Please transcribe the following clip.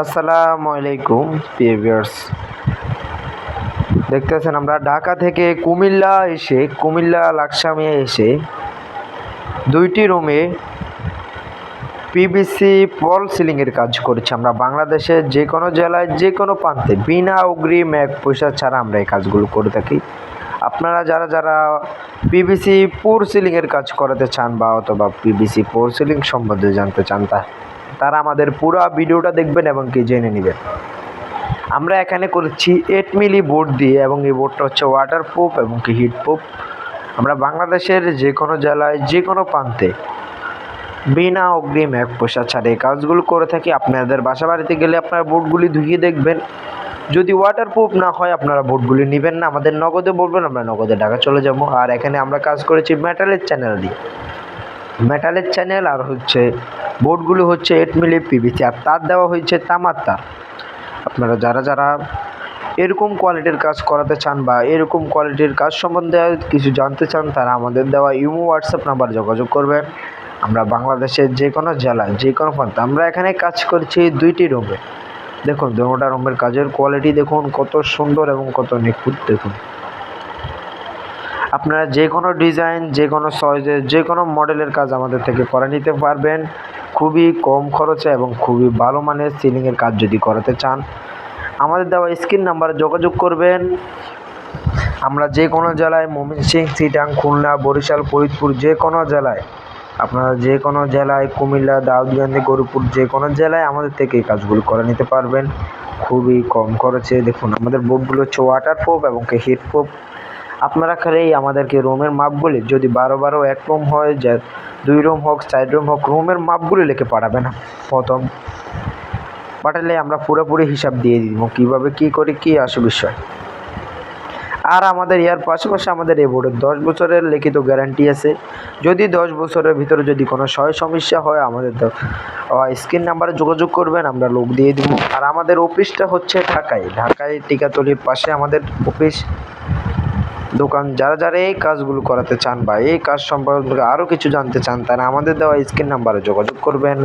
আসসালামু আলাইকুম পিভিয়ার্স দেখতেছেন আমরা ঢাকা থেকে কুমিল্লা এসে, কুমিল্লা লাকসামে এসে দুইটি রুমে পিবিসি ফল সিলিংয়ের কাজ করছি আমরা। বাংলাদেশের যে কোনো জেলায়, যে কোনো প্রান্তে বিনা অগ্রিম এক পয়সা ছাড়া আমরা এই কাজগুলো করে থাকি। আপনারা যারা যারা পিবিসি পোর সিলিংয়ের কাজ করাতে চান বা অথবা পিবিসি পোর সিলিং সম্বন্ধে জানতে চান তা তারা আমাদের পুরো ভিডিওটা দেখবেন এবং কি জেনে নেবেন। আমরা এখানে করেছি এইট মিলি বোর্ড দিয়ে এবং এই বোর্ডটা হচ্ছে ওয়াটার প্রুফ এবং কি হিট প্রুফ আমরা বাংলাদেশের যে কোনো জেলায় যে কোনো প্রান্তে বিনা অগ্রিম এক পয়সা ছাড়ে এই কাজগুলো করে থাকি। আপনাদের বাসা বাড়িতে গেলে আপনার বোর্ডগুলি ধুয়ে দেখবেন। যদি ওয়াটার প্রুফ না হয়, আপনারা বোর্ডগুলি নেবেন না। আমাদের নগদে বলবেন, আমরা নগদে টাকা চলে যাব। আর এখানে আমরা কাজ করেছি মেটালের চ্যানেল দিয়ে। মেটালের চ্যানেল আর হচ্ছে বোর্ডগুলো হচ্ছে এইট মিলি পিভিসি আর তার দেওয়া হয়েছে তামার তার আপনারা যারা যারা এরকম কোয়ালিটির কাজ করাতে চান বা এরকম কোয়ালিটির কাজ সম্বন্ধে কিছু জানতে চান, তারা আমাদের দেওয়া ইমো হোয়াটসঅ্যাপ নাম্বার যোগাযোগ করবেন। আমরা বাংলাদেশের যে কোনো জেলায়, যে কোনো প্রান্তে আমরা এখানে কাজ করছি দুইটি রুমে। দেখুন, দুটা রুমের কাজের কোয়ালিটি দেখুন, কত সুন্দর এবং কত নিখুঁত দেখুন। আপনারা যে কোনো ডিজাইন, যে কোনো সাইজের যে কোনো মডেলের কাজ আমাদের থেকে করে নিতে পারবেন। খুবই কম খরচে এবং খুবই ভালো মানের সিলিংয়ের কাজ যদি করাতে চান। আমাদের দেওয়া স্ক্রিন নাম্বারে যোগাযোগ করবেন। আমরা যে কোনো জেলায় ময়মনসিং সিটাং, খুলনা, বরিশাল, ফরিদপুর যে কোনো জেলায়, আপনারা যে কোনো জেলায়, কুমিল্লা দাউদকান্দি গরুপুর যে কোনো জেলায় আমাদের থেকে এই কাজগুলো করে নিতে পারবেন। খুবই কম খরচে। দেখুন, আমাদের বোর্ডগুলো হচ্ছে ওয়াটার প্রুফ এবং হিট প্রুফ আপনারা খালি আমাদেরকে রুমের মাপগুলি যদি বারো বারো এক রুম হয়, যে দুই রুম হোক, চার রুম হোক, রুমের মাপগুলি লিখে পাঠাবেন প্রথম। পাঠালে আমরা পুরোপুরি হিসাব দিয়ে দিব কীভাবে কী করি, কী আসে বিষয়। আর আমাদের ইয়ার পাশাপাশি আমাদের এই বোর্ডের দশ বছরের লিখিত গ্যারান্টি আছে। যদি দশ বছরের ভিতরে যদি কোনো সয় সমস্যা হয়, আমাদের স্ক্রিন নাম্বারে যোগাযোগ করবেন, আমরা লোক দিয়ে দিব। আর আমাদের অফিসটা হচ্ছে ঢাকায়। ঢাকায় টিকাতলির পাশে আমাদের অফিস। দোকান, যারা যারা এই কাজগুলো করাতে চান বা এই কাজ সম্পর্কে আরও কিছু জানতে চান, তারা আমাদের দেওয়া স্ক্রিন নাম্বারে যোগাযোগ করবেন।